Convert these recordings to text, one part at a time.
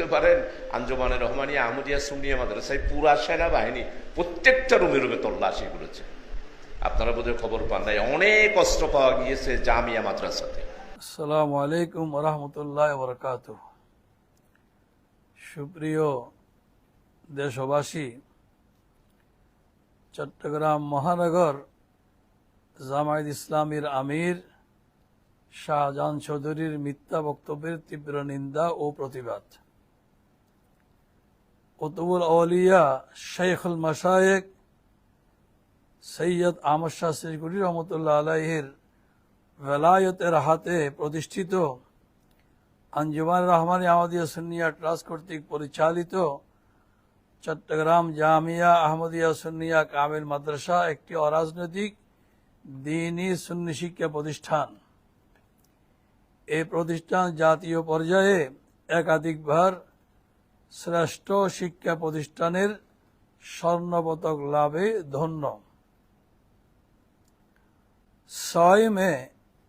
করতে পারেন। আঞ্জমানে রহমানিয়া, আহমদিয়া সুনিয়া মাদ্রাসায় পুরা সেনাবাহিনী প্রত্যেকটা রুমে রুমে তল্লাশি করেছে। আপনারা বোধহয় খবর পান নাই। অনেক অস্ত্র পাওয়া গিয়েছে জামিয়া মাদ্রাসাতে। আসসালামু আলাইকুম রহমতুল্লাহ বরকাত সুপ্রিয় দেশবাসী, চট্টগ্রাম মহানগর জামায়াত ইসলামীর আমির শাহজাহান চৌধুরীর মিথ্যা বক্তব্যের তীব্র নিন্দা ও প্রতিবাদ। কুতুবুল আউলিয়া শেখুল মাসায়েক সৈয়দ আহমদ শাহ সিরগুড়ি রহমতুল্লাহ আলাইহির ভেলায়তের হাতে প্রতিষ্ঠিত আঞ্জুমান রহমান আহমদিয়া সুন্নিয়া ট্রাস্ট কর্তৃক পরিচালিত চট্টগ্রাম জামিয়া আহমদিয়া সুন্নিয়া কামিল মাদ্রাসা একটি অরাজনৈতিক দিনী সুন্নি শিক্ষা প্রতিষ্ঠান। এই প্রতিষ্ঠান জাতীয় পর্যায়ে একাধিকবার শ্রেষ্ঠ শিক্ষা প্রতিষ্ঠানের স্বর্ণপদক লাভে ধন্য। ছয় মে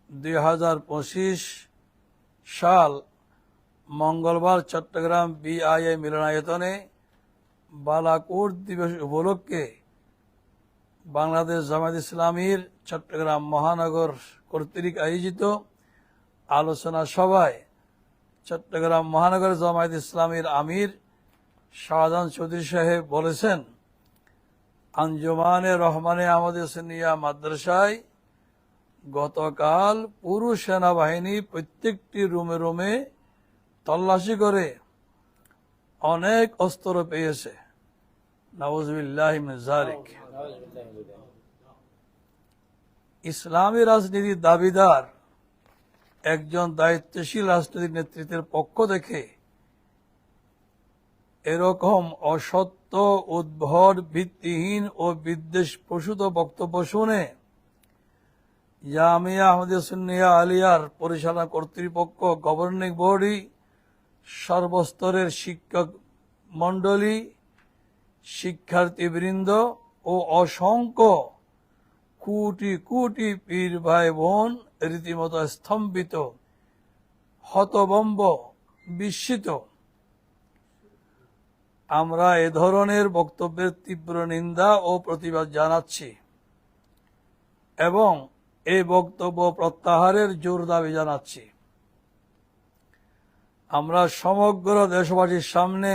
দুই হাজার পঁচিশ সাল মঙ্গলবার চট্টগ্রাম বিআইএ মিলনায়তনে বালাকোট দিবস উপলক্ষে বাংলাদেশ জামায়াত ইসলামীর চট্টগ্রাম মহানগর কর্তৃক আয়োজিত আলোচনা সভায় চট্টগ্রাম মহানগর জামায়াত ইসলামীর আমির শাহজাহান চৌধুরী সাহেব বলেছেন আঞ্জুমানে রহমানে আমাদের সিনিয়া মাদ্রাসায় গতকাল পুরুষ সেনাবাহিনী প্রত্যেকটি রুমে রুমে তল্লাশি করে অনেক অস্ত্র পেয়েছে। নওয়াজবিল্লাহ ইসলামী রাজনীতির দাবিদার একজন দায়িত্বশীল রাজনৈতিক নেতৃত্বের পক্ষ থেকে এরকম অসত্য, উদ্ভট, ভিত্তিহীন ও বিদ্বেষ প্রসূত বক্তব্য শুনে জামিয়া আহমদিয়া সুন্নিয়া আলিয়ার পরিচালনা কর্তৃপক্ষ গভর্নিং বডি, সর্বস্তরের শিক্ষক মণ্ডলী, শিক্ষার্থীবৃন্দ ও অসংখ্য কোটি কোটি পীর ভাই বোন রীতিমতো স্তম্ভিত হতবম্ব বিস্মিত। আমরা এ ধরনের বক্তব্যের তীব্র নিন্দা ও প্রতিবাদ জানাচ্ছি এবং এই বক্তব্য প্রত্যাহারের জোর দাবি জানাচ্ছি। আমরা সমগ্র দেশবাসীর সামনে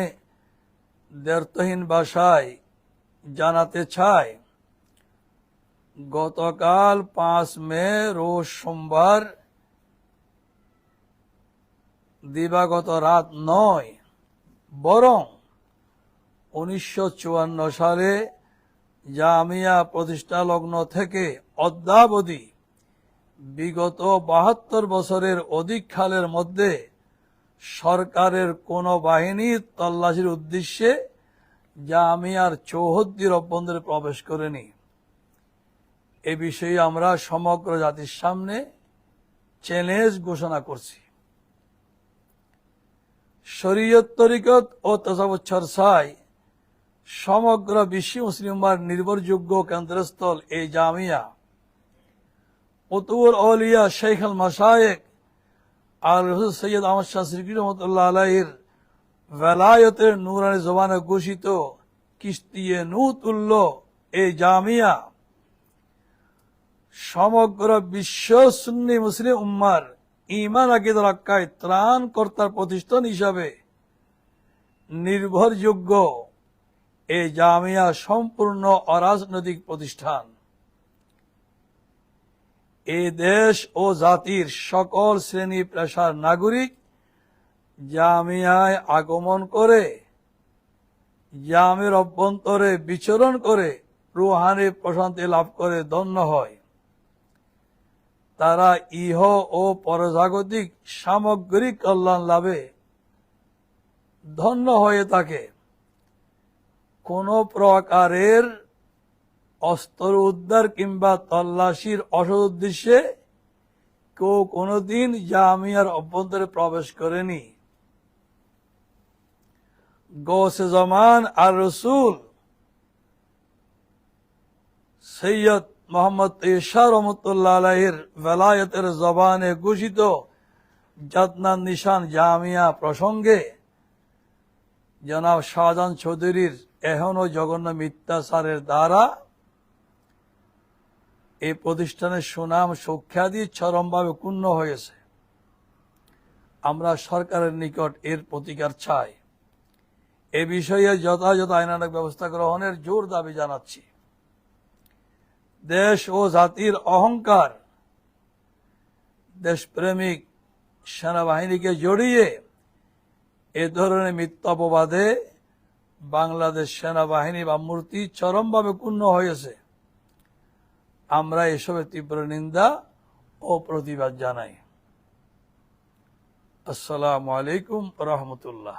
দ্ব্যর্থহীন ভাষায় জানাতে চাই গতকাল পাঁচ মে, রোজ সোমবার, দিবাগত রাত নয়, বরং উনিশশো চুয়ান্ন সালে জামিয়া প্রতিষ্ঠা লগ্ন থেকে অদ্যাবধি বিগত বাহাত্তর বছরের অধিক খালের মধ্যে সরকারের কোন বাহিনী তল্লাশির উদ্দেশ্যে জামিয়ার চৌহদ্দির অভ্যন্তরে প্রবেশ করেনি। এ বিষয়ে আমরা সমগ্র জাতির সামনে চ্যালেঞ্জ ঘোষণা করছি। শরীয়ত তরিকত ও তসাবত চর্চায় সমগ্র বিশ্ব মুসলিমার নির্ভরযোগ্য কেন্দ্রস্থল এই জামিয়া। উতুর অলিয়া শেখ আল মাসায়েক আর রসুল সৈয়দ আহমদ শাহ সিরকি রহমতুল্লাহ আলাহির ভেলায়তের নুরানি জবানে ঘোষিত কিস্তিয়ে নুতুল্য এই জামিয়া সমগ্র বিশ্ব সুন্নি মুসলিম উম্মার ইমান আকিদ রক্ষায় ত্রাণ কর্তার প্রতিষ্ঠান হিসাবে নির্ভরযোগ্য এই জামিয়া সম্পূর্ণ অরাজনৈতিক প্রতিষ্ঠান। এই দেশ ও জাতির সকল শ্রেণি পেশার নাগরিক জামিয়ায় আগমন করে, জামের অভ্যন্তরে বিচরণ করে, রুহানি প্রশান্তি লাভ করে ধন্য হয়। তারা ইহ ও পরজাগতিক সামগ্রিক কল্যাণ লাভে ধন্য হয়ে থাকে। কোন প্রকারের অস্ত্র উদ্ধার কিংবা তল্লাশির অসৎ উদ্দেশ্যে কেউ কোনোদিন জামিয়ার অভ্যন্তরে প্রবেশ করেনি। গৌসে জমান আর রসুল সৈয়দ মোহাম্মদ ইশা রহমতুল্লাহ আলাহির বেলায়তের জবানে ঘোষিত জাতনার নিশান জামিয়া প্রসঙ্গে জনাব শাহজাহান চৌধুরীর এখনও জঘন্য মিথ্যাচারের দ্বারা এই প্রতিষ্ঠানের সুনাম সুখ্যাতি চরমভাবে ক্ষুণ্ণ হয়েছে। আমরা সরকারের নিকট এর প্রতিকার চাই। এ বিষয়ে যথাযথ আইনানক ব্যবস্থা গ্রহণের জোর দাবি জানাচ্ছি। দেশ ও জাতির অহংকার, দেশপ্রেমিক সেনাবাহিনীকে জড়িয়ে এ ধরনের মিথ্যাপবাদে বাংলাদেশ সেনাবাহিনী বা মূর্তি চরমভাবে ক্ষুণ্ণ হয়েছে। আমরা এসবের তীব্র নিন্দা ও প্রতিবাদ জানাই। আসসালামু আলাইকুম রহমতুল্লাহ।